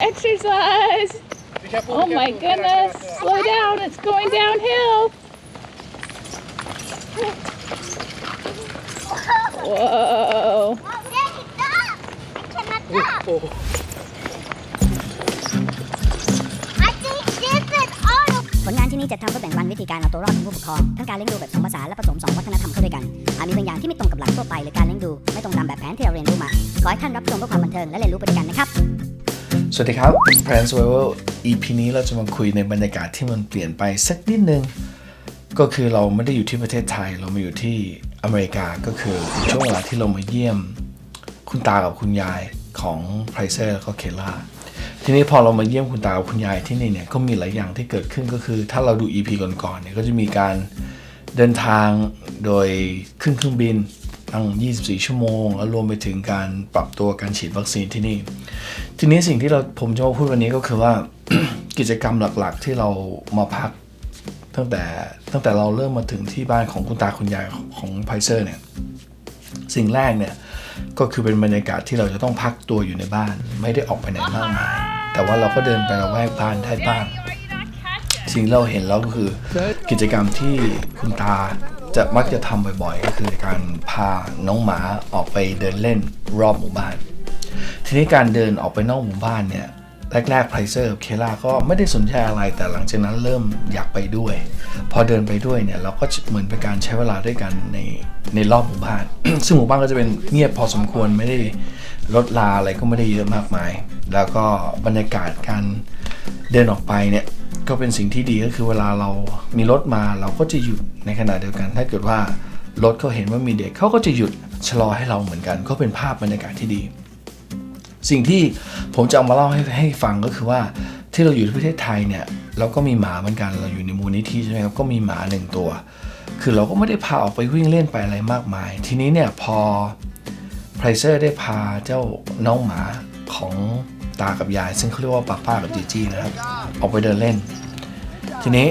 Exercise! Careful, Oh my goodness! Slow down, it's going downhill! Whoa! Oh, ผลงานที่นี่จะทำเพื่อแบ่งปันวิธีการเอาตัวรอดของผู้ปกครองทั้งการเลี้ยงดูแบบสมผสานและผสมสองวัฒนธรรมเข้าด้วยกันอาจมีบางอย่างที่ไม่ตรงกับหลักทั่วไปหรือการเลี้ยงดู ไม่ตรงตามแบบแผนที่เราเรียนรู้มาขอให้ท่านรับชมเพื่อความบันเทิงและเรียนรู้ไปด้วยกันนะครับ สวัสดีครับ p r a n Survival EP นี้เราจะมาคุยในบรรยากาศที่มันเปลี่ยนไปสักนิดนึง ก็คือเราไม่ได้อยู่ที่ประเทศไทย เรามาอยู่ที่อเมริกาก็คือช่วงเวลาที่เรามาเยี่ยม คุณตากับคุณยายของไพรเซอร์แล้วก็เคล่าทีนี้พอเรามาเยี่ยมคุณตากับคุณยายที่นี่เนี่ยก็มีหลายอย่างที่เกิดขึ้นก็คือ ถ้าเราดู EP ก่อนๆเนี่ยก็จะมีการเดินทางโดยขึ้นเครื่องบิน ตั้ง 24 ชั่วโมง แล้วรวมไปถึงการปรับตัวการฉีดวัคซีนที่นี่ ทีนี้สิ่งที่เราผมจะมาพูดวันนี้ก็คือว่ากิจกรรมหลักๆ ที่เรามาพักตั้งแต่ตั้งแต่เราเริ่มมาถึงที่บ้านของคุณตาคุณยายของไพเซอร์เนี่ยสิ่งแรกเนี่ยก็คือเป็นบรรยากาศที่เราจะต้องพักตัวอยู่ในบ้าน ไม่ได้ออกไปไหนมากมาย แต่ว่าเราก็เดินไประแวกบ้านได้บ้าง สิ่งเราเห็นแล้วก็คือกิจกรรมที่คุณตา จะมักจะทำบ่อยๆ ก็คือการพาน้องหมาออกไปเดินเล่นรอบหมู่บ้าน ทีนี้การเดินออกไปนอกหมู่บ้านเนี่ยแรกๆไพรเซอร์กับเคล่าก็ไม่ได้สนใจอะไรแต่หลังจากนั้นเริ่มอยากไปด้วย พอเดินไปด้วยเนี่ยเราก็เหมือนเป็นการใช้เวลาด้วยกันในในรอบหมู่บ้าน ซึ่งหมู่บ้านก็จะเป็นเงียบพอสมควรไม่ได้รถลาอะไรก็ไม่ได้เยอะมากมาย แล้วก็บรรยากาศการเดินออกไปเนี่ย ก็เป็นสิ่งที่ดีก็คือเวลาเรามีรถมาเราก็จะหยุดในขณะเดียวกัน ถ้าเกิดว่ารถเขาเห็นว่ามีเด็กเขาก็จะหยุดชะลอให้เราเหมือนกัน ก็เป็นภาพบรรยากาศที่ดี สิ่งที่ผมจะเอามาเล่าให้ให้ฟังก็คือว่าที่เราอยู่ที่ประเทศไทยเนี่ยเราก็มีหมาเหมือนกันเราอยู่ในมูลนิธิใช่ไหมครับก็มีหมาหนึ่งตัว คือเราก็ไม่ได้พาออกไปวิ่งเล่นไปอะไรมากมาย ทีนี้เนี่ยพอไพรเซอร์ได้พาเจ้าน้องหมาของตากับยาย ซึ่งเขาเรียกว่าป้าป้ากับจีจี้นะครับ ออกไปเดินเล่น ทีนี้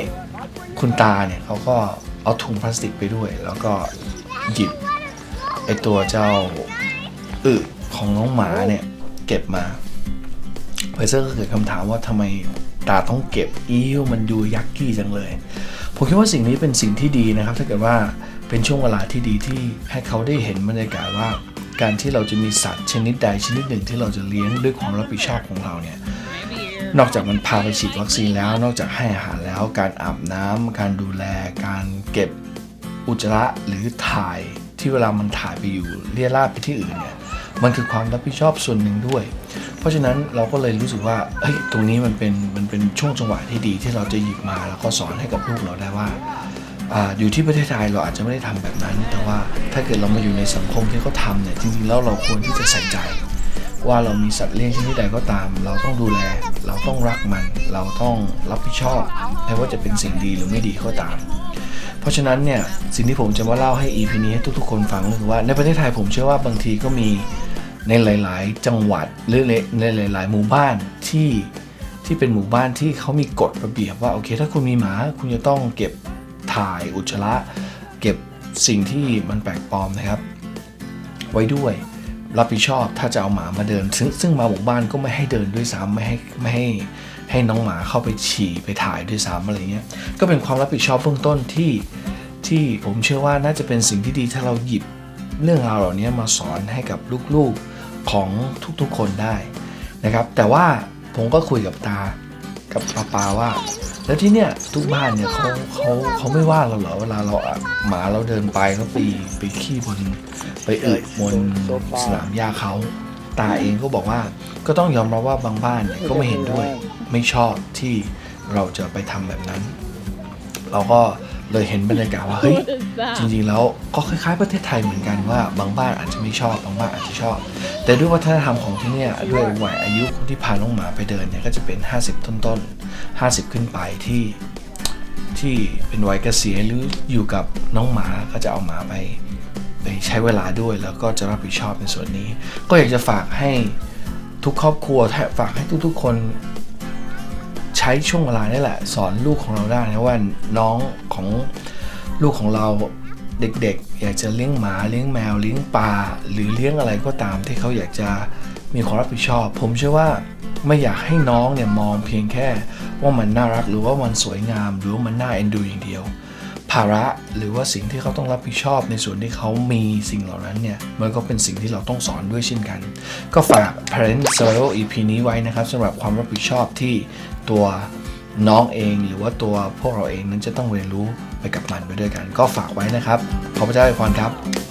คุณตาเนี่ยเขาก็เอาถุงพลาสติกไปด้วย แล้วก็หยิบไอตัวเจ้าอึของน้องหมาเนี่ยเก็บมาไพเซอร์ก็เกิดคำถามว่าทำไมตาต้องเก็บอิ้วมันดูยักกี้จังเลย ผมคิดว่าสิ่งนี้เป็นสิ่งที่ดีนะครับ ถ้าเกิดว่าเป็นช่วงเวลาที่ดีที่ให้เขาได้เห็นบรรยากาศว่า การที่เราจะมีสัตว์ชนิดใดชนิดหนึ่งที่เราจะเลี้ยงด้วยความรับผิดชอบของเราเนี่ย นอกจากมันพาไปฉีดวัคซีนแล้ว นอกจากให้อาหารแล้วการอาบน้ำการดูแล การเก็บอุจจาระหรือถ่ายที่เวลามันถ่ายไปอยู่เลี่ยราดไปที่อื่นเนี่ยมันคือความรับผิดชอบส่วนหนึ่งด้วย เพราะฉะนั้นเราก็เลยรู้สึกว่าเฮ้ยตรงนี้มันเป็นมันเป็นช่วงจังหวะที่ดีที่เราจะหยิบมาแล้วก็สอนให้กับลูกเราได้ว่าอ่าอยู่ที่ประเทศไทยเราอาจจะไม่ได้ทำแบบนั้น แต่ว่าถ้าเกิดเรามาอยู่ในสังคมที่เขาทำเนี่ยจริงๆแล้วเราควรที่จะใส่ใจ ว่าเรามีสัตว์เลี้ยงชนิดใดก็ตาม เราต้องดูแล เราต้องรักมัน เราต้องรับผิดชอบไม่ว่าจะเป็นสิ่งดีหรือไม่ดีก็ตาม เพราะฉะนั้นเนี่ยสิ่งที่ผมจะมาเล่าให้ EP นี้ให้ทุกๆ คนฟังก็คือว่าในประเทศไทยผมเชื่อว่าบางทีก็มีในหลาย ๆ จังหวัดหรือในหลาย ๆ หมู่บ้านที่ที่เป็นหมู่บ้านที่เขามีกฎระเบียบว่าโอเค ถ้าคุณมีหมาคุณจะต้องเก็บถ่ายอุจจาระเก็บสิ่งที่มันแปลกปลอมนะครับ ไว้ด้วย รับผิดชอบถ้าจะเอาหมามาเดิน ซึ่งซึ่งมาหมู่บ้านก็ไม่ให้เดินด้วยซ้ำไม่ให้ไม่ให้ให้น้องหมาเข้าไปฉี่ไปถ่ายด้วยซ้ำอะไรเงี้ยก็เป็นความรับผิดชอบเบื้องต้นที่ที่ผมเชื่อว่าน่าจะเป็นสิ่งที่ดีถ้าเราหยิบเรื่องราวเหล่านี้มาสอนให้กับลูกๆของทุกๆคนได้นะครับ แต่ว่าผมก็คุยกับตากับป้าปาว่า แล้วที่เนี่ยทุกบ้านเนี่ยเขาเขาเขาไม่ว่าเราเหรอเวลาเราอะหมาเราเดินไปแล้วไปไปขี้บนไปอึบนสนามหญ้าเขาตาเองก็บอกว่าก็ต้องยอมรับว่าบางบ้านเนี่ยก็ไม่เห็นด้วย ไม่ชอบที่เราจะไปทำแบบนั้น เราก็ เลยเห็นบรรยากาศว่าเฮ้ย What is that? จริงๆแล้วก็คล้ายๆประเทศไทยเหมือนกันว่า บางบ้านอาจจะไม่ชอบบางบ้านอาจจะชอบ แต่ด้วยวัฒนธรรมของที่เนี่ยด้วยวัยอายุคนที่พาน้องหมาไปเดินเนี่ยก็จะเป็น 50 ต้นๆ 50 ขึ้นไปที่ที่เป็นวัยเกษียณหรืออยู่กับน้องหมาก็จะเอาหมาไปไปใช้เวลาด้วยแล้วก็จะรับผิดชอบในส่วนนี้ ก็อยากจะฝากให้ทุกครอบครัวฝากให้ทุกๆ คนใช้ช่วงเวลานี่แหละ สอนลูกของเราได้นะว่าน้องของลูกของเราเด็กๆ อยากจะเลี้ยงหมาเลี้ยงแมวเลี้ยงปลาหรือเลี้ยงอะไรก็ตามที่เขาอยากจะมีความรับผิดชอบ ผมเชื่อว่าไม่อยากให้น้องเนี่ยมองเพียงแค่ว่ามันน่ารักหรือว่ามันสวยงาม หรือว่ามันน่าเอ็นดูอย่างเดียว ภาระหรือว่าสิ่งที่เขาต้องรับผิดชอบในส่วนที่เขามีสิ่งเหล่านั้นเนี่ยมันก็เป็นสิ่งที่เราต้องสอนด้วยเช่นกัน ก็ฝาก Parent Survival EP นี้ไว้นะครับสำหรับความรับผิดชอบที่ตัวน้องเองหรือว่าตัวพวกเราเองนั้นจะต้องเรียนรู้ไปกับมันไปด้วยกัน ก็ฝากไว้นะครับขอบพระเจ้าอวยพรครับ